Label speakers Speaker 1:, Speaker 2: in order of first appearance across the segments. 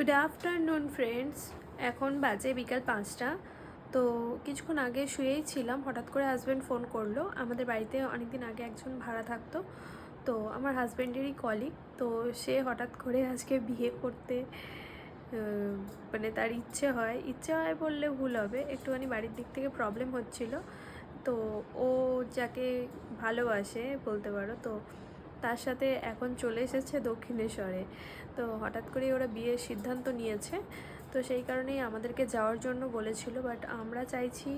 Speaker 1: Good afternoon friends এখন বাজে বিকাল পাঁচটা। তো কিছুক্ষণ আগে শুয়েই ছিলাম, হঠাৎ করে হাজব্যান্ড ফোন করল। আমাদের বাড়িতে অনেকদিন আগে একজন ভাড়া থাকতো। তো আমার হাজব্যান্ডেরই কলিগ তো সে হঠাৎ করে আজকে বিয়ে করতে মানে তার ইচ্ছে হয়। ইচ্ছে হয় বললে ভুল হবে। একটুখানি বাড়ির দিক থেকে প্রবলেম হচ্ছিল। তো ও যাকে ভালোবাসে, বলতে পারো, তো তার সাথে এখন চলে এসেছে দক্ষিণেশ্বরে। তো হঠাৎ করে ওরা বিয়ের সিদ্ধান্ত নিয়েছে। তো সেই কারণেই আমাদেরকে যাওয়ার জন্য বলেছিল বাট আমরা চাইছি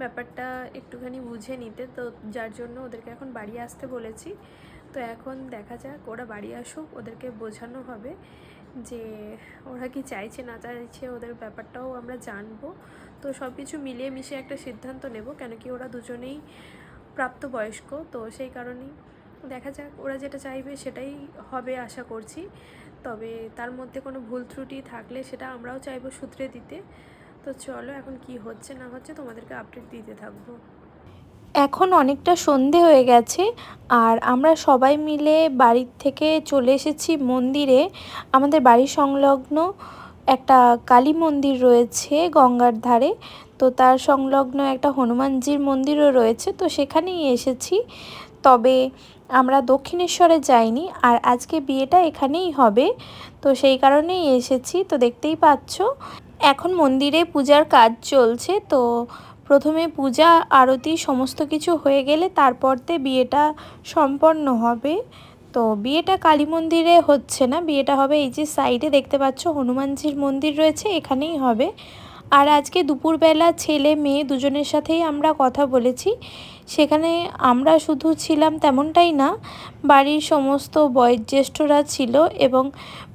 Speaker 1: ব্যাপারটা একটুখানি বুঝে নিতে। তো যার জন্য ওদেরকে এখন বাড়ি আসতে বলেছি। তো এখন দেখা যাক, ওরা বাড়ি আসুক, ওদেরকে বোঝানো হবে যে ওরা কি চাইছে, না চাইছে, ওদের ব্যাপারটাও আমরা জানব। তো সব কিছু মিলিয়ে মিশিয়ে একটা সিদ্ধান্ত নেব, কেন কি ওরা দুজনেই প্রাপ্তবয়স্ক। তো সেই কারণেই দেখা যাক, ওরা যেটা চাইবে সেটাই হবে আশা করছি। তবে তার মধ্যে কোনো ভুল ত্রুটি থাকলে সেটা আমরাও চাইব সূত্রে দিতে। তো চলো, এখন কি হচ্ছে না হচ্ছে তোমাদেরকে আপডেট দিতে থাকব।
Speaker 2: এখন অনেকটা সন্ধে হয়ে গেছে, আর আমরা সবাই মিলে বাড়ির থেকে চলে এসেছি মন্দিরে। আমাদের বাড়ি সংলগ্ন একটা কালী মন্দির রয়েছে গঙ্গার ধারে। তো তার সংলগ্ন একটা হনুমানজির মন্দিরও রয়েছে। তো সেখানেই এসেছি। তবে আমরা দক্ষিণেশ্বরে যাইনি আর আজকে বিয়েটা এখানেই হবে। তো সেই কারণেই এসেছি। তো দেখতেই পাচ্ছ, এখন মন্দিরে পূজার কাজ চলছে। তো প্রথমে পূজা, আরতি সমস্ত কিছু হয়ে গেলে তারপরতে বিয়েটা সম্পন্ন হবে। তো বিয়েটা কালী মন্দিরে হচ্ছে না, বিয়েটা হবে এই যে সাইডে দেখতে পাচ্ছ হনুমানজির মন্দির রয়েছে, এখানেই হবে। আর আজকে দুপুরবেলা ছেলে, মেয়ে দুজনের সাথেই আমরা কথা বলেছি। সেখানে আমরা শুধু ছিলাম তেমনটাই না, বাড়ির সমস্ত বয়োজ্যেষ্ঠরা ছিল এবং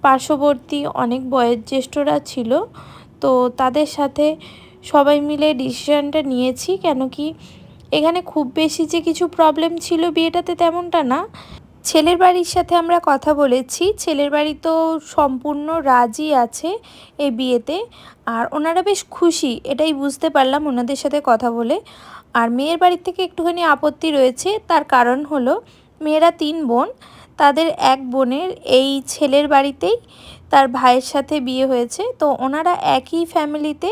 Speaker 2: পার্শ্ববর্তী অনেক বয়োজ্যেষ্ঠরা ছিল। তো তাদের সাথে সবাই মিলে ডিসিশনটা নিয়েছি, কেন কি এখানে খুব বেশি যে কিছু প্রবলেম ছিল বিয়েটাতে তেমনটা না। ছেলের বাড়ির সাথে আমরা কথা বলেছি। ছেলের বাড়ি তো সম্পূর্ণ রাজি আছে এই বিয়েতে। আর ওনারা বেশ খুশি, এটাই বুঝতে পারলাম ওনাদের সাথে কথা বলে। আর মেয়ের বাড়ির থেকে একটুখানি আপত্তি রয়েছে, তার কারণ হলো মেয়েরা তিন বোন, তাদের এক বোনের এই ছেলের বাড়িতেই তার ভাইয়ের সাথে বিয়ে হয়েছে। তো ওনারা একই ফ্যামিলিতে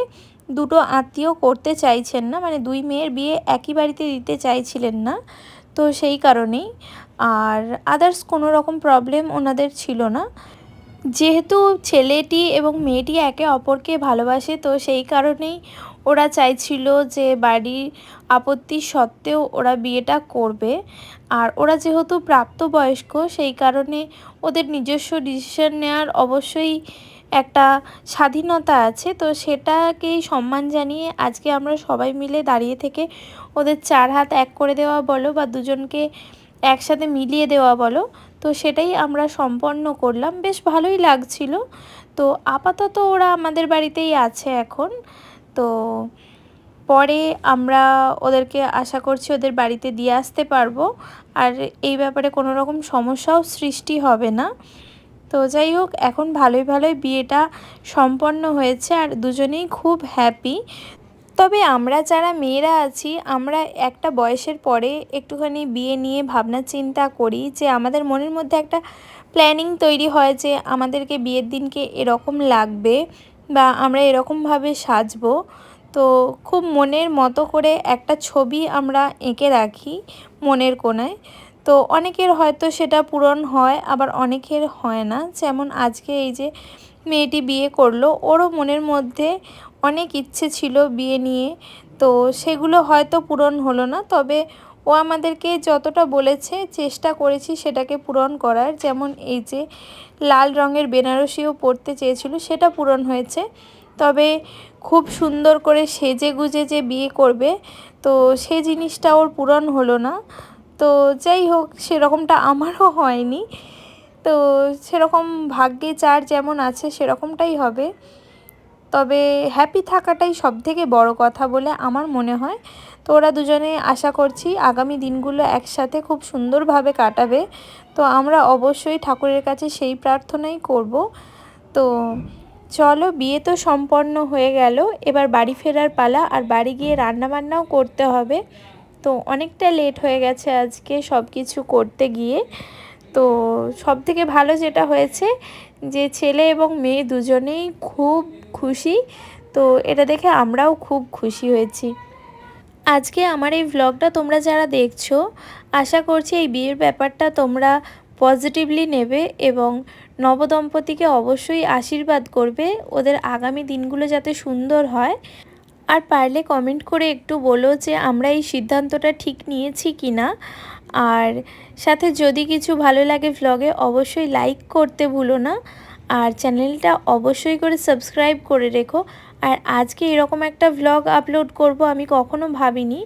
Speaker 2: দুটো আত্মীয় করতে চাইছেন না মানে দুই মেয়ের বিয়ে একই বাড়িতে দিতে চাইছিলেন না। তো সেই কারণেই আর আদার্স কোনো রকম প্রবলেম ওনাদের ছিল না। যেহেতু ছেলেটি এবং মেয়েটি একে অপরকে ভালোবাসে, তো সেই কারণেই ওরা চাইছিল যে বাড়ির আপত্তি সত্ত্বেও ওরা বিয়েটা করবে। আর ওরা যেহেতু প্রাপ্তবয়স্ক, সেই কারণে ওদের নিজস্ব ডিসিশন নেওয়ার অবশ্যই একটা স্বাধীনতা আছে। তো সেটাকেই সম্মান জানিয়ে আজকে আমরা সবাই মিলে দাঁড়িয়ে থেকে ওদের চার হাত এক করে দেওয়া বলো বা দুজনকে একসাথে মিলিয়ে দেওয়া বলো। তো সেটাই আমরা সম্পন্ন করলাম। বেশ ভালোই লাগছিল। তো আপাতত ওরা আমাদের বাড়িতেই আছে এখন। তো পরে আমরা ওদেরকে আশা করছি ওদের বাড়িতে দিয়ে আসতে পারব। আর এই ব্যাপারে কোনো রকম সমস্যাও সৃষ্টি হবে না। তো যাই হোক, এখন ভালোই ভালোই বিয়েটা সম্পন্ন হয়েছে। আর দুজনেই খুব হ্যাপি তবে আমরা যারা মেয়েরা আছি, আমরা একটা বয়সের পরে একটুখানি বিয়ে নিয়ে ভাবনা চিন্তা করি যে আমাদের মনের মধ্যে একটা প্ল্যানিং তৈরি হয় যে আমাদেরকে বিয়ের দিনকে এরকম লাগবে বা আমরা এরকমভাবে সাজবো। তো খুব মনের মতো করে একটা ছবি আমরা এঁকে রাখি মনের কোণায়। তো অনেকের হয়তো সেটা পূরণ হয়, আবার অনেকের হয় না। যেমন আজকে এই যে মেয়েটি বিয়ে করল, ওরও মনের মধ্যে অনেক ইচ্ছে ছিল বিয়ে নিয়ে, তো সেগুলো হয়তো পূরণ হলো না। তবে ও আমাদেরকে যতটা বলেছে, চেষ্টা করেছি সেটাকে পূরণ করার। যেমন এই যে লাল রঙের বেনারসিও পরতে চেয়েছিল, সেটা পূরণ হয়েছে। তবে খুব সুন্দর করে সেজে গুজে যে বিয়ে করবে, তো সে জিনিসটা ওর পূরণ হলো না। তো যাই হোক, সেরকমটা আমারও হয়নি। তো সেরকম ভাগ্যে চার যেমন আছে, সেরকমটাই হবে। তবে হ্যাপি থাকাটাই সব থেকে বড় কথা বলে আমার মনে হয়। তো ওরা দুজনে আশা করছি আগামী দিনগুলো একসাথে খুব সুন্দরভাবে কাটাবে। তো আমরা অবশ্যই ঠাকুরের কাছে সেই প্রার্থনাই করব। তো চলো বিয়ে তো সম্পন্ন হয়ে গেল, এবার বাড়ি ফেরার পালা আর বাড়ি গিয়ে রান্নাবান্নাও করতে হবে। তো অনেকটা লেট হয়ে গেছে আজকে সব কিছু করতে গিয়ে। তো সব থেকে ভালো যেটা হয়েছে যে ছেলে এবং মেয়ে দুজনেই খুব খুশি। তো এটা দেখে আমরাও খুব খুশি হয়েছি। আজকে আমার এই ভ্লগটা তোমরা যারা দেখছ, আশা করছি এই বিয়ের ব্যাপারটা তোমরা পজিটিভলি নেবে এবং নবদম্পতিকে অবশ্যই আশীর্বাদ করবে ওদের আগামী দিনগুলো যাতে সুন্দর হয়। আর পারলে কমেন্ট করে একটু বলো যে আমরা এই সিদ্ধান্তটা ঠিক নিয়েছি কি না আর সাথে যদি কিছু ভালো লাগে ভ্লগে অবশ্যই লাইক করতে ভুলো না। আর চ্যানেলটা অবশ্যই করে সাবস্ক্রাইব করে রেখো। আর আজকে এরকম একটা ভ্লগ আপলোড করব আমি কখনো ভাবিনি।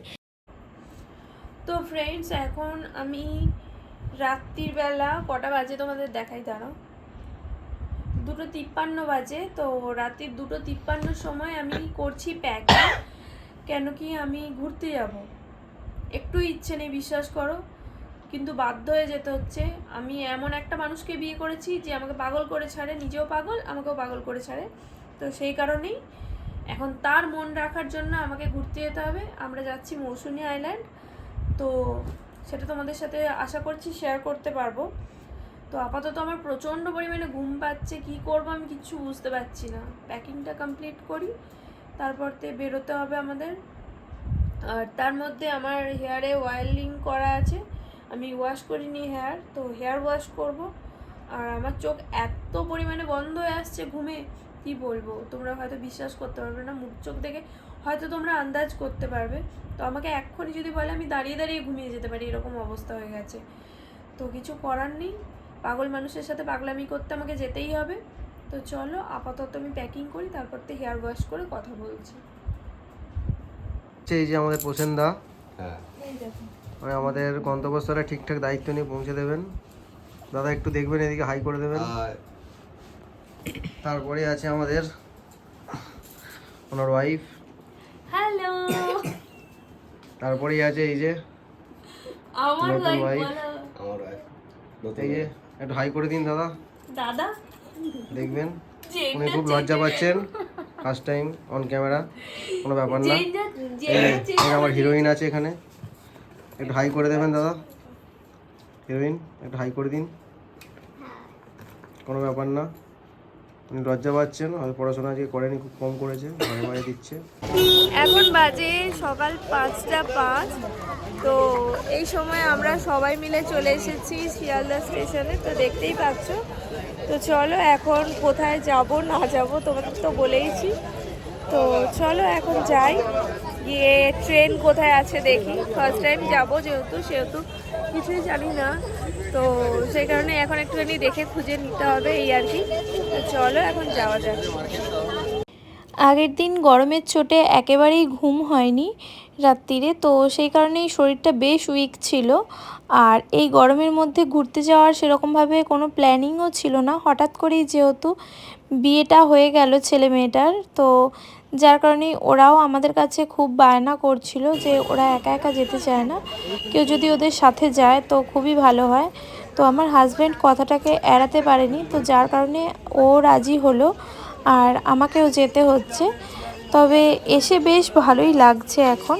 Speaker 1: তো ফ্রেন্ডস এখন আমি রাত্রির বেলা কটা বাজে তোমাদের দেখাই, দাঁড়াও। দুটো তিপ্পান্ন বাজে, তো রাত্রির দুটো তিপ্পান্ন সময় আমি করছি প্যাকিং কেন কি আমি ঘুরতে যাব। একটু ইচ্ছে নেই, বিশ্বাস করো। কিন্তু বাধ্য হয়ে যেতে হচ্ছে। আমি এমন একটা মানুষকে বিয়ে করেছি যে আমাকে পাগল করে ছাড়ে, নিজেও পাগল, আমাকেও পাগল করে ছাড়ে। তো সেই কারণেই এখন তার মন রাখার জন্য আমাকে ঘুরতে যেতে হবে। আমরা যাচ্ছি মৌসুনি আইল্যান্ড। তো সেটা তোমাদের সাথে আশা করছি শেয়ার করতে পারব। তো আপাতত আমার প্রচণ্ড পরিমাণে ঘুম পাচ্ছে। কী করব আমি কিচ্ছু বুঝতে পারছি না। প্যাকিংটা কমপ্লিট করি তারপরতে বেরোতে হবে আমাদের। আর তার মধ্যে আমার হেয়ারে অয়েলিং করা আছে। আমি ওয়াশ করিনি হেয়ার তো হেয়ার ওয়াশ করব। আর আমার চোখ এত পরিমাণে বন্ধ হয়ে আসছে ঘুমে কি বলব? তোমরা হয়তো বিশ্বাস করতে পারবে না মুখ চোখ দেখে হয়তো তোমরা আন্দাজ করতে পারবে। তো আমাকে এক্ষুনি যদি বলে আমি দাঁড়িয়ে দাঁড়িয়ে ঘুমিয়ে যেতে পারি এরকম অবস্থা হয়ে গেছে। তো কিছু করার নেই। পাগল মানুষের সাথে পাগলামি করতে আমাকে যেতেই হবে। তো চলো আপাতত আমি প্যাকিং করি তারপর তো হেয়ার ওয়াশ করে কথা বলছি।
Speaker 3: এই যে আমাদের পোষেনদা
Speaker 4: হ্যাঁ।
Speaker 3: মানে আমাদের গন্তব্যস্থলে ঠিকঠাক দায়িত্ব নিয়ে পৌঁছে দেবেন। দাদা একটু দেখবেন এদিকে হাই করে দেবেন। তারপরে আছে আমাদের ওনার ওয়াইফ
Speaker 1: হ্যালো
Speaker 3: তারপরেই আছে এই যে
Speaker 1: আমার। বলো।
Speaker 4: আমার নতুন
Speaker 3: এই যে একটু হাই করে দিন দাদা।
Speaker 1: দাদা?
Speaker 3: দেখবেন উনি খুব লজ্জা পাচ্ছেন ফার্স্ট টাইম অন ক্যামেরা কোনো ব্যাপার না।
Speaker 1: যে- যে-
Speaker 3: এই যে, এই আমার হিরোইন আছে এখানে। একটু হাই করে দেবেন দাদা। হিরোইন একটু হাই করে দিন। কোনো ব্যাপার না। উনি লজ্জা পাচ্ছেন, হয়তো পড়াশোনা আজকে করেনি, খুব কম করেছে, মাঝে মাঝে দিচ্ছে।
Speaker 1: এখন বাজে সকাল পাঁচটা পাঁচ। তো এই সময় আমরা সবাই মিলে চলে এসেছি শিয়ালদা স্টেশনে, তো দেখতেই পাচ্ছ। তো চলো এখন কোথায় যাব, না যাব তোমাদের তো বলেইছি। তো চলো এখন যাই। গিয়ে ট্রেন কোথায় আছে দেখি। ফার্স্ট টাইম যাব যেহেতু, সেহেতু কিছুই জানি না। তো সেই কারণে এখন একটুখানি দেখে খুঁজে নিতে হবে এই আর কি। চলো এখন যাওয়া যাক।
Speaker 2: আগের দিন গরমের চোটে একেবারেই ঘুম হয়নি রাত্রিরে তো সেই কারণেই শরীরটা বেশ উইক ছিল। আর এই গরমের মধ্যে ঘুরতে যাওয়ার সেরকমভাবে কোনো প্ল্যানিংও ছিল না। হঠাৎ করেই যেহেতু বিয়েটা হয়ে গেল ছেলে মেয়েটার, তো যার কারণে ওরাও আমাদের কাছে খুব বায়না করছিল যে ওরা একা একা যেতে চায় না। কেউ যদি ওদের সাথে যায় তো খুবই ভালো হয়। তো আমার হাজব্যান্ড কথাটাকে এড়াতে পারেনি তো যার কারণে ও রাজি হলো আর আমাকেও যেতে হচ্ছে। তবে এসে বেশ ভালোই লাগছে এখন।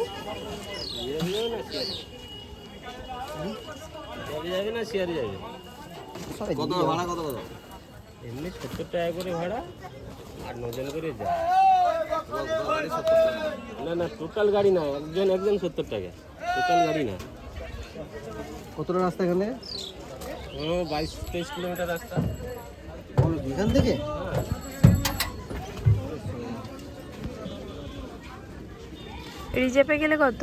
Speaker 4: কত ভাড়া কত কত?
Speaker 5: এমনি সত্তর টাকা করে ভাড়া। আর নজন করে যায় না না টোটাল গাড়ি না একজন একজন সত্তর টাকা। টোটাল গাড়ি না।
Speaker 3: কতটা রাস্তা এখানে?
Speaker 5: ও বাইশ তেইশ কিলোমিটার রাস্তা।
Speaker 3: এখান থেকে?
Speaker 1: রিজেপে গেলে কত?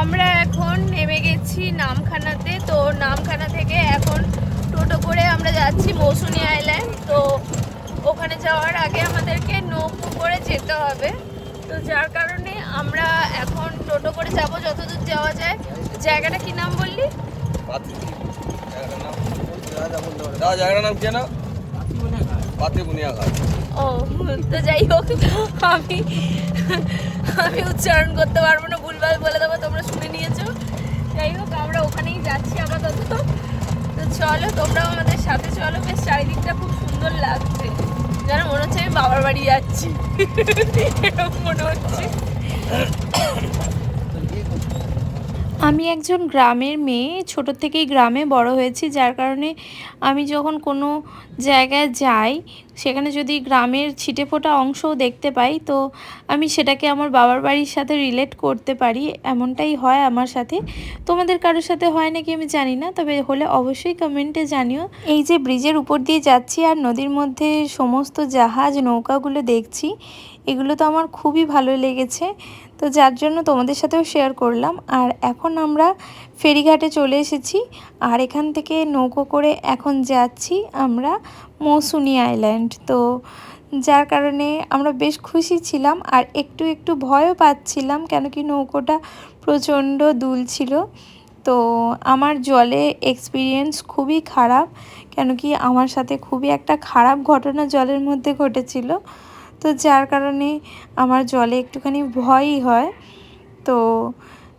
Speaker 1: আমরা এখন নেমে গেছি নামখানাতে। তো নামখানা থেকে এখন টোটো করে আমরা যাচ্ছি মৌসুনি আইল্যান্ড। তো ওখানে যাওয়ার আগে আমাদেরকে নৌকো করে যেতে হবে। তো যার কারণে আমরা এখন টোটো করে যাব যতদূর যাওয়া যায়। জায়গাটা কি নাম বললি?
Speaker 4: জায়গাটার নাম কি না
Speaker 1: ও তো যাই হোক আমি আমি উচ্চারণ করতে পারব না ভুলভাল বলে দেবো তোমরা শুনে নিয়েছো। যাই হোক আমরা ওখানেই যাচ্ছি আপাতত। তো চলো তোমরাও আমাদের সাথে চলো বেশ চারিদিকটা খুব সুন্দর
Speaker 6: সুন্দর লাগছে। যেন মনে হচ্ছে আমি বাবার বাড়ি যাচ্ছি। এরকম মনে হচ্ছে।
Speaker 1: আমি একজন গ্রামের মেয়ে, ছোট থেকেই গ্রামে বড় হয়েছি, যার কারণে আমি যখন কোনো জায়গায় যাই, সেখানে যদি গ্রামের ছিটেফোঁটা অংশও দেখতে পাই, তো আমি সেটাকে আমার বাবার বাড়ির সাথে রিলেট করতে পারি, এমনটাই হয় আমার সাথে। তোমাদের কারোর সাথে হয় নাকি আমি জানি না, তবে হলে অবশ্যই কমেন্টে জানিও। এই যে ব্রিজের উপর দিয়ে যাচ্ছি আর নদীর মধ্যে সমস্ত জাহাজ, নৌকাগুলো দেখছি এগুলো তো আমার খুবই ভালো লেগেছে। তো যার জন্য তোমাদের সাথেও শেয়ার করলাম। আর এখন আমরা ফেরিঘাটে চলে এসেছি। আর এখান থেকে নৌকো করে এখন যাচ্ছি আমরা মৌসুনি আইল্যান্ড তো যার কারণে আমরা বেশ খুশি ছিলাম আর একটু একটু ভয়ও পাচ্ছিলাম কেন কি নৌকোটা প্রচণ্ড দুল ছিল। তো আমার জলে এক্সপিরিয়েন্স খুবই খারাপ, কেন কি আমার সাথে খুবই একটা খারাপ ঘটনা জলের মধ্যে ঘটেছিল। তো যার কারণে আমার জলে একটুখানি ভয়ই হয়। তো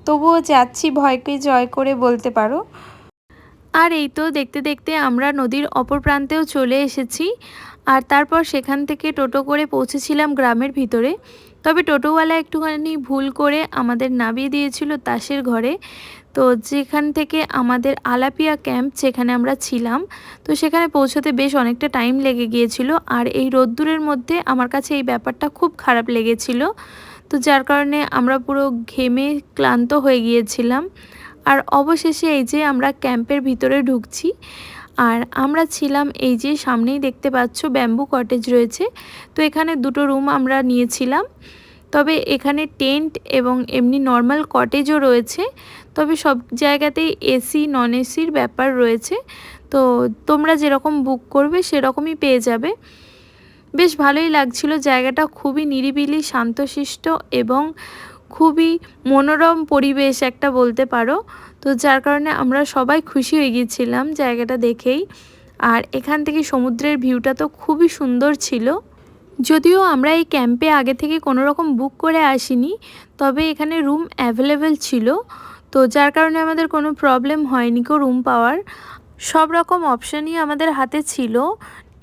Speaker 1: তবুও যাচ্ছি ভয়কে জয় করে বলতে পারো। আর এই তো দেখতে দেখতে আমরা নদীর অপর প্রান্তেও চলে এসেছি। আর তারপর সেখান থেকে টোটো করে পৌঁছেছিলাম গ্রামের ভিতরে। তবে টোটোওয়ালা একটুখানি ভুল করে আমাদের নামিয়ে দিয়েছিল তাসের ঘরে। তো যেখান থেকে আমাদের আলাপিয়া ক্যাম্প যেখানে আমরা ছিলাম, তো সেখানে পৌঁছতে বেশ অনেকটা টাইম লেগে গিয়েছিল। আর এই রোদ্দুরের মধ্যে আমার কাছে এই ব্যাপারটা খুব খারাপ লেগেছিল। তো যার কারণে আমরা পুরো ঘেমে ক্লান্ত হয়ে গিয়েছিলাম। আর অবশেষে এই যে আমরা ক্যাম্পের ভিতরে ঢুকছি, আর আমরা ছিলাম এই যে সামনেই দেখতে পাচ্ছ ব্যাম্বু কটেজ রয়েছে। তো এখানে দুটো রুম আমরা নিয়েছিলাম। তবে এখানে টেন্ট এবং এমনি নর্মাল কটেজও রয়েছে। তবে সব জায়গাতেই এসি নন এসির ব্যাপার রয়েছে। তো তোমরা যেরকম বুক করবে সেরকমই পেয়ে যাবে। বেশ ভালোই লাগছিল, জায়গাটা খুবই নিরিবিলি, শান্তশিষ্ট এবং খুবই মনোরম পরিবেশ একটা বলতে পারো। তো যার কারণে আমরা সবাই খুশি হয়ে গিয়েছিলাম জায়গাটা দেখেই। আর এখান থেকে সমুদ্রের ভিউটা তো খুবই সুন্দর ছিল। যদিও আমরা এই ক্যাম্পে আগে থেকে কোনো রকম বুক করে আসিনি, তবে এখানে রুম অ্যাভেলেবেল ছিল। তো যার কারণে আমাদের কোনো প্রবলেম হয়নি কো রুম পাওয়ার। সব রকম অপশানই আমাদের হাতে ছিল।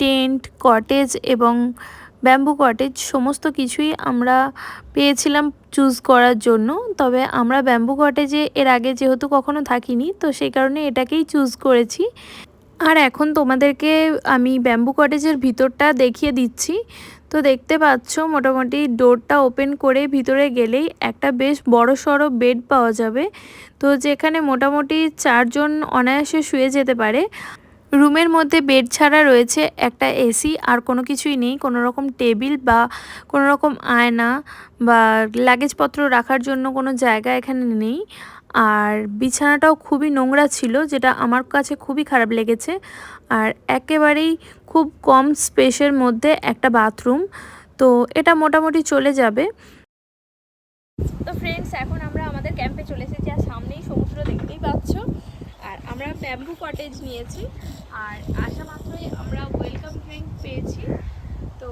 Speaker 1: টেন্ট কটেজ এবং ব্যাম্বু কটেজ সমস্ত কিছুই আমরা পেয়েছিলাম চুজ করার জন্য। তবে আমরা ব্যাম্বু কটেজে এর আগে যেহেতু কখনো থাকিনি, তো সেই কারণে এটাকেই চুজ করেছি। আর এখন তোমাদেরকে আমি ব্যাম্বু কটেজের ভিতরটা দেখিয়ে দিচ্ছি। তো দেখতে পাচ্ছ মোটামুটি ডোরটা ওপেন করে ভিতরে গেলেই একটা বেশ বড় সড়ো বেড পাওয়া যাবে। তো যেখানে মোটামুটি চারজন অনায়াসে শুয়ে যেতে পারে। রুমের মধ্যে বেড ছাড়া রয়েছে একটা এসি, আর কোনো কিছুই নেই। কোনো রকম টেবিল বা কোনো রকম আয়না বা লাগেজপত্র রাখার জন্য কোনো জায়গা এখানে নেই। আর বিছানাটাও খুবই নোংরা ছিল, যেটা আমার কাছে খুবই খারাপ লেগেছে। আর একেবারেই খুব কম স্পেসের মধ্যে একটা বাথরুম, তো এটা মোটামুটি চলে যাবে।
Speaker 6: তো ফ্রেন্ডস এখন আমরা আমাদের ক্যাম্পে চলে এসেছি, আর সামনেই সমুদ্র দেখতেই পাচ্ছ। আর আমরা ব্যাম্বু কটেজ নিয়েছি, আর আসা মাত্রই আমরা ওয়েলকাম ড্রিঙ্ক পেয়েছি। তো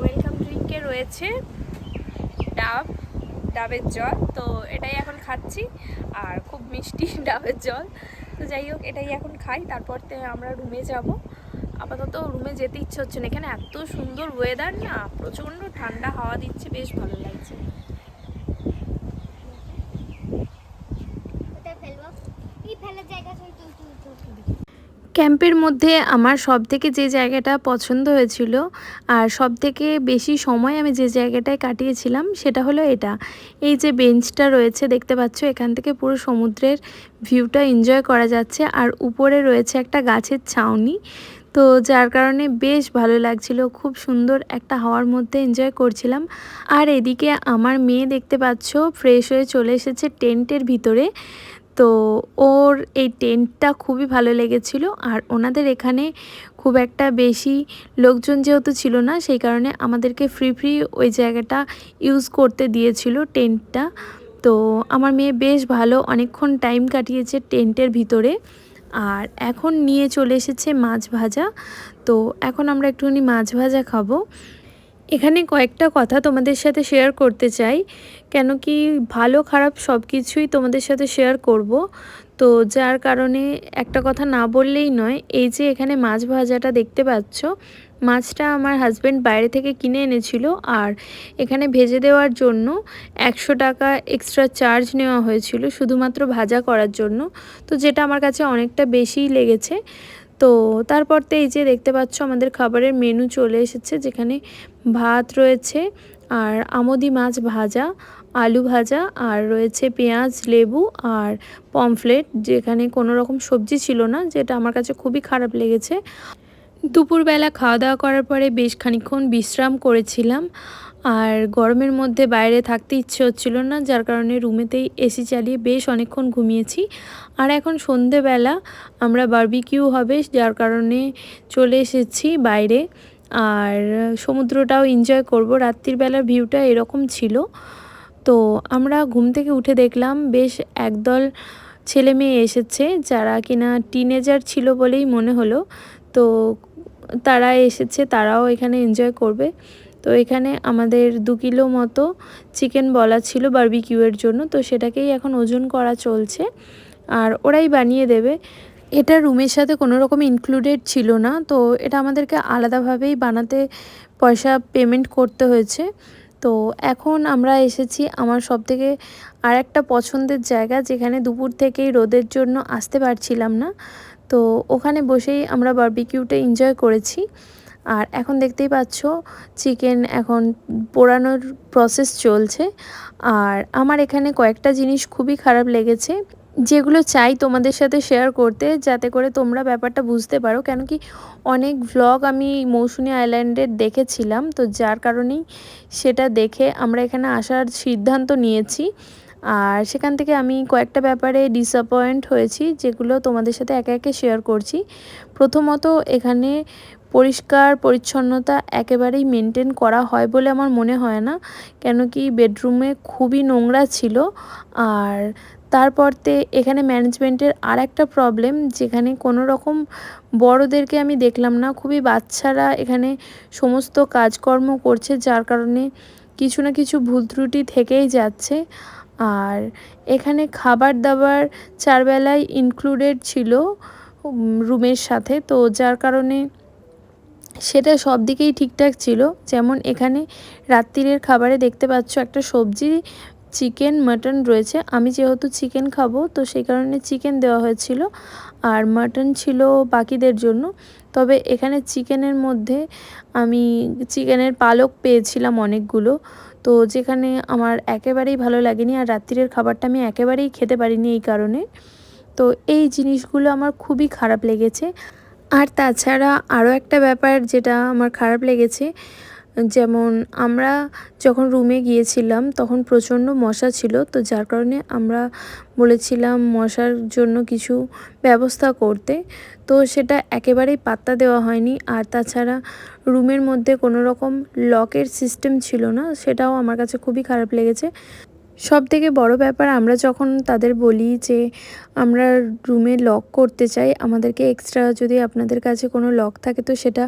Speaker 6: ওয়েলকাম ড্রিঙ্কে রয়েছে ডাব ডাবের জল, তো এটাই এখন খাচ্ছি। আর খুব মিষ্টি ডাবের জল। তো যাই হোক, এটাই এখন খাই। তারপর আমরা রুমে যাব। আপাতত রুমে যেতে ইচ্ছে হচ্ছে না। এখানে এত সুন্দর ওয়েদার না, প্রচণ্ড ঠান্ডা, হাওয়া দিচ্ছে, বেশ ভালো লাগছে।
Speaker 1: ক্যাম্পের মধ্যে আমার সব থেকে যে জায়গাটা পছন্দ হয়েছিল আর সব থেকে বেশি সময় আমি যে জায়গাটায় কাটিয়েছিলাম সেটা হলো এটা। এই যে বেঞ্চটা রয়েছে দেখতে পাচ্ছ, এখান থেকে পুরো সমুদ্রের ভিউটা এনজয় করা যাচ্ছে আর উপরে রয়েছে একটা গাছের ছাউনি। তো যার কারণে বেশ ভালো লাগছিল, খুব সুন্দর একটা হাওয়ার মধ্যে এনজয় করছিলাম। আর এদিকে আমার মেয়ে দেখতে পাচ্ছ ফ্রেশ হয়ে চলে এসেছে টেন্টের ভিতরে। তো ওর এই টেন্টটা খুবই ভালো লেগেছিল আর ওনাদের এখানে খুব একটা বেশি লোকজন যেহেতু ছিল না, সেই কারণে আমাদেরকে ফ্রি ফ্রি ওই জায়গাটা ইউজ করতে দিয়েছিল টেন্টটা। তো আমার মেয়ে বেশ ভালো অনেকক্ষণ টাইম কাটিয়েছে টেন্টের ভিতরে আর এখন নিয়ে চলে এসেছে মাছ ভাজা। তো এখন আমরা একটুখানি মাছ ভাজা খাব। এখানে কয়েকটা কথা তোমাদের সাথে শেয়ার করতে চাই। কেন কি ভালো খারাপ সব কিছুই তোমাদের সাথে শেয়ার করব। তো যার কারণে একটা কথা না বললেই নয়, এই যে এখানে মাছ ভাজাটা দেখতে পাচ্ছ, মাছটা আমার হাজব্যান্ড বাইরে থেকে কিনে এনেছিল আর এখানে ভেজে দেওয়ার জন্য একশো টাকা এক্সট্রা চার্জ নেওয়া হয়েছিল শুধুমাত্র ভাজা করার জন্য। তো যেটা আমার কাছে অনেকটা বেশিই লেগেছে। তো তারপর তো এই যে দেখতে পাচ্ছ আমাদের খাবারের মেনু চলে এসেছে, যেখানে ভাত রয়েছে আর আমদি মাছ ভাজা, আলু ভাজা আর রয়েছে পেঁয়াজ, লেবু আর পমফ্লেট, যেখানে কোনো রকম সবজি ছিল না, যেটা আমার কাছে খুবই খারাপ লেগেছে। দুপুরবেলা খাওয়া দাওয়া করার পরে বেশ খানিকক্ষণ বিশ্রাম করেছিলাম আর গরমের মধ্যে বাইরে থাকতে ইচ্ছে হচ্ছিল না, যার কারণে রুমেতেই এসি চালিয়ে বেশ অনেকক্ষণ ঘুমিয়েছি। আর এখন সন্ধেবেলা আমরা বারবিকিউ হবে, যার কারণে চলে এসেছি বাইরে। আর সমুদ্রটাও এনজয় করব। রাত্রির বেলার ভিউটা এরকম ছিল। তো আমরা ঘুম থেকে উঠে দেখলাম বেশ একদল ছেলে মেয়ে এসেছে, যারা কিনা টিনেজার ছিল বলেই মনে হলো। তো তারা এসেছে, তারাও এখানে এনজয় করবে। তো এখানে আমাদের দু কিলো মতো চিকেন বলা ছিল বারবিকিউয়ের জন্য। তো সেটাকেই এখন ওজন করা চলছে। আর ওরাই বানিয়ে দেবে। এটা রুমের সাথে কোনো রকম ইনক্লুডেড ছিল না। তো এটা আমাদেরকে আলাদাভাবেই বানাতে পয়সা পেমেন্ট করতে হয়েছে। তো এখন আমরা এসেছি আমার সব থেকে আর একটা পছন্দের জায়গা যেখানে দুপুর থেকেই রোদের জন্য আসতে পারছিলাম না। তো ওখানে বসেই আমরা বারবিকিউটা এনজয় করেছি। আর এখন দেখতেই পাচ্ছ চিকেন এখন পোড়ানোর প্রসেস চলছে। আর আমার এখানে কয়েকটা জিনিস খুবই খারাপ লেগেছে, যেগুলো চাই তোমাদের সাথে শেয়ার করতে, যাতে করে তোমরা ব্যাপারটা বুঝতে পারো। কেন কি অনেক ভ্লগ আমি মৌসুনি আইল্যান্ডের দেখেছিলাম, তো যার কারণেই সেটা দেখে আমরা এখানে আসার সিদ্ধান্ত নিয়েছি। আর সেখান থেকে আমি কয়েকটা ব্যাপারে ডিসঅ্যাপয়েন্ট হয়েছি, যেগুলো তোমাদের সাথে একে একে শেয়ার করছি। প্রথমত এখানে পরিষ্কার, পরিচ্ছন্নতা একেবারেই মেনটেন করা হয় বলে আমার মনে হয় না। কেন কি বেডরুমে খুবই নোংরা ছিল। আর তারপরতে এখানে ম্যানেজমেন্টের আর একটা প্রবলেম যেখানে কোনো রকম বড়োদেরকে আমি দেখলাম না। খুবই বাচ্চারা এখানে সমস্ত কাজকর্ম করছে, যার কারণে কিছু না কিছু ভুল ত্রুটি থেকেই যাচ্ছে। আর এখানে খাবার দাবার চারবেলায় ইনক্লুডেড ছিল রুমের সাথে। তো যার কারণে সেটা সব দিকেই ঠিকঠাক ছিল। যেমন এখানে রাত্রিরের খাবারে দেখতে পাচ্ছ একটা সবজি, চিকেন, মাটন রয়েছে। আমি যেহেতু চিকেন খাব, তো সেই কারণে চিকেন দেওয়া হয়েছিল। আর মাটন ছিল বাকিদের জন্য। তবে এখানে চিকেনের মধ্যে আমি চিকেনের পালক পেয়েছিলাম অনেকগুলো। তো যেখানে আমার একেবারেই ভালো লাগেনি আর রাত্রিরের খাবারটা আমি একেবারেই খেতে পারিনি এই কারণে। তো এই জিনিসগুলো আমার খুবই খারাপ লেগেছে। আর তাছাড়া আরও একটা ব্যাপার যেটা আমার খারাপ লেগেছে, যেমন আমরা যখন রুমে গিয়েছিলাম তখন প্রচণ্ড মশা ছিল, তো যার কারণে আমরা বলেছিলাম মশার জন্য কিছু ব্যবস্থা করতে, তো সেটা একেবারেই পাত্তা দেওয়া হয়নি। আর তাছাড়া রুমের মধ্যে কোনো রকম লকের সিস্টেম ছিল না, সেটাও আমার কাছে খুবই খারাপ লেগেছে। সব থেকে বড় ব্যাপার আমরা যখন তাদের বলি যে আমরা রুমে লক করতে চাই, আমাদেরকে এক্সট্রা যদি আপনাদের কাছে কোনো লক থাকে তো সেটা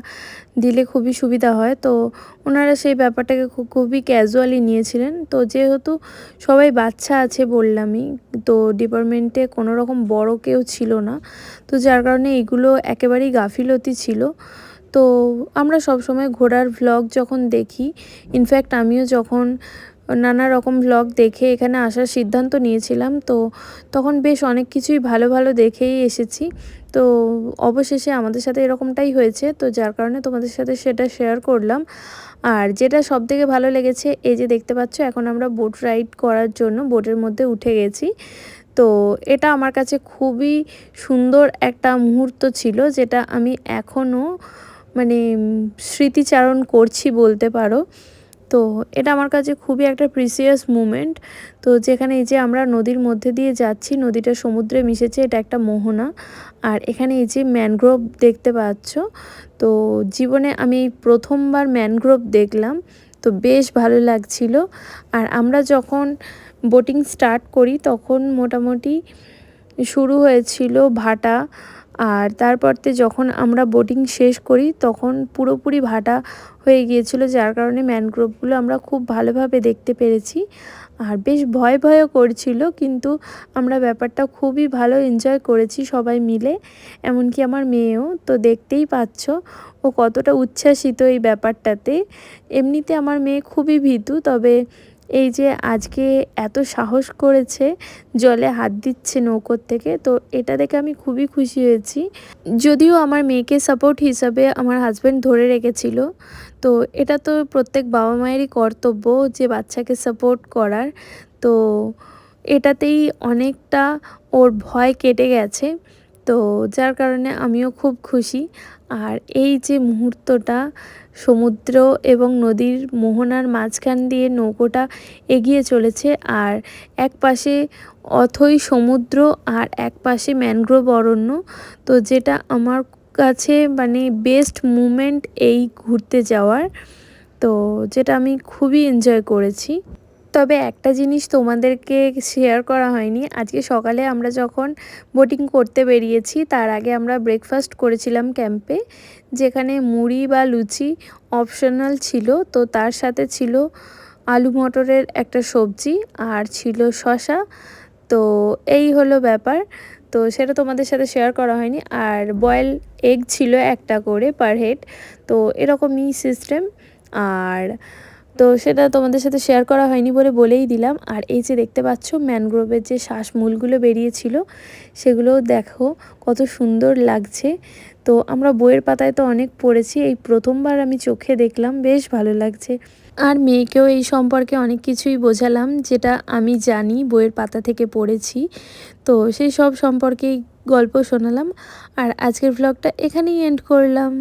Speaker 1: দিলে খুবই সুবিধা হয়। তো ওনারা সেই ব্যাপারটাকে খুবই ক্যাজুয়ালি নিয়েছিলেন। তো যেহেতু সবাই বাচ্চা আছে বললামই, তো ডিপার্টমেন্টে কোনো রকম বড় কেউ ছিল না। তো যার কারণে এগুলো একেবারেই গাফিলতি ছিল। তো আমরা সব সময় ঘোরার ভ্লগ যখন দেখি ইনফ্যাক্ট আমিও যখন নানা রকম ভ্লগ দেখে এখানে আসার সিদ্ধান্ত নিয়েছিলাম। তো তখন বেশ অনেক কিছুই ভালো ভালো দেখেই এসেছি। তো অবশেষে আমাদের সাথে এরকমটাই হয়েছে। তো যার কারণে তোমাদের সাথে সেটা শেয়ার করলাম। আর যেটা সব থেকে ভালো লেগেছে, এই যে দেখতে পাচ্ছ, এখন আমরা বোট রাইড করার জন্য বোটের মধ্যে উঠে গেছি। তো এটা আমার কাছে খুবই সুন্দর একটা মুহূর্ত ছিল, যেটা আমি এখনও মানে স্মৃতিচারণ করছি বলতে পারো। তো এটা আমার কাছে খুবই একটা প্রিসিয়াস মুমেন্ট তো যেখানে এই যে আমরা নদীর মধ্যে দিয়ে যাচ্ছি, নদীটা সমুদ্রে মিশেছে, এটা একটা মোহনা। আর এখানে এই যে ম্যানগ্রোভ দেখতে পাচ্ছ, তো জীবনে আমি প্রথমবার ম্যানগ্রোভ দেখলাম, তো বেশ ভালো লাগছিল। আর আমরা যখন বোটিং স্টার্ট করি, তখন মোটামুটি শুরু হয়েছিল ভাটা আর তারপরতে যখন আমরা বোটিং শেষ করি, তখন পুরোপুরি ভাটা হয়ে গিয়েছিল, যার কারণে ম্যানগ্রোভগুলো আমরা খুব ভালোভাবে দেখতে পেরেছি। আর বেশ ভয় ভয়ও করছিল, কিন্তু আমরা ব্যাপারটা খুবই ভালো এনজয় করেছি সবাই মিলে, এমনকি আমার মেয়েও। তো দেখতেই পাচ্ছ, ও কতটা উচ্ছ্বাসিত এই ব্যাপারটাতে। এমনিতে আমার মেয়ে খুবই ভীতু, তবে এই যে আজকে এত সাহস করেছে, জলে হাত দিচ্ছে নৌকোর থেকে, তো এটা দেখে আমি খুবই খুশি হয়েছি। যদিও আমার মেয়েকে সাপোর্ট হিসাবে আমার হাজব্যান্ড ধরে রেখেছিল, তো এটা তো প্রত্যেক বাবা মায়েরই কর্তব্য যে বাচ্চাকে সাপোর্ট করার। তো এটাতেই অনেকটা ওর ভয় কেটে গেছে, তো যার কারণে আমিও খুব খুশি। আর এই যে মুহূর্তটা সমুদ্র এবং নদীর মোহনার মাঝখান দিয়ে নৌকোটা এগিয়ে চলেছে আর এক পাশে অথই সমুদ্র আর এক পাশে ম্যানগ্রোভ অরণ্য। তো যেটা আমার কাছে মানে বেস্ট মুমেন্ট এই ঘুরতে যাওয়ার। তো যেটা আমি খুবই এনজয় করেছি। তবে একটা জিনিস তোমাদেরকে শেয়ার করা হয়নি। আজকে সকালে আমরা যখন বোটিং করতে বেরিয়েছি, তার আগে আমরা ব্রেকফাস্ট করেছিলাম ক্যাম্পে যেখানে মুড়ি বা লুচি অপশনাল ছিল, তো তার সাথে ছিল আলু মটরের একটা সবজি আর ছিল শশা তো এই হলো ব্যাপার। তো সেটা তোমাদের সাথে শেয়ার করা হয়নি। আর বয়েল এগ ছিল একটা করে পার হেড তো এরকমই সিস্টেম আর তো সেটা তোমাদের সাথে শেয়ার করা হয়নি বলে বলেই দিলাম। আর এই যে দেখতে পাচ্ছ ম্যানগ্রোভের যে শ্বাসমূলগুলো বেরিয়েছিল, সেগুলোও দেখো কত সুন্দর লাগছে। তো আমরা বইয়ের পাতায় তো অনেক পড়েছি, এই প্রথমবার আমি চোখে দেখলাম, বেশ ভালো লাগছে। আর মেয়েকেও এই সম্পর্কে অনেক কিছুই বোঝালাম, যেটা আমি জানি, বইয়ের পাতা থেকে পড়েছি। তো সেই সব সম্পর্কেই গল্প শোনালাম, আর আজকের ভ্লগটা এখানেই এন্ড করলাম।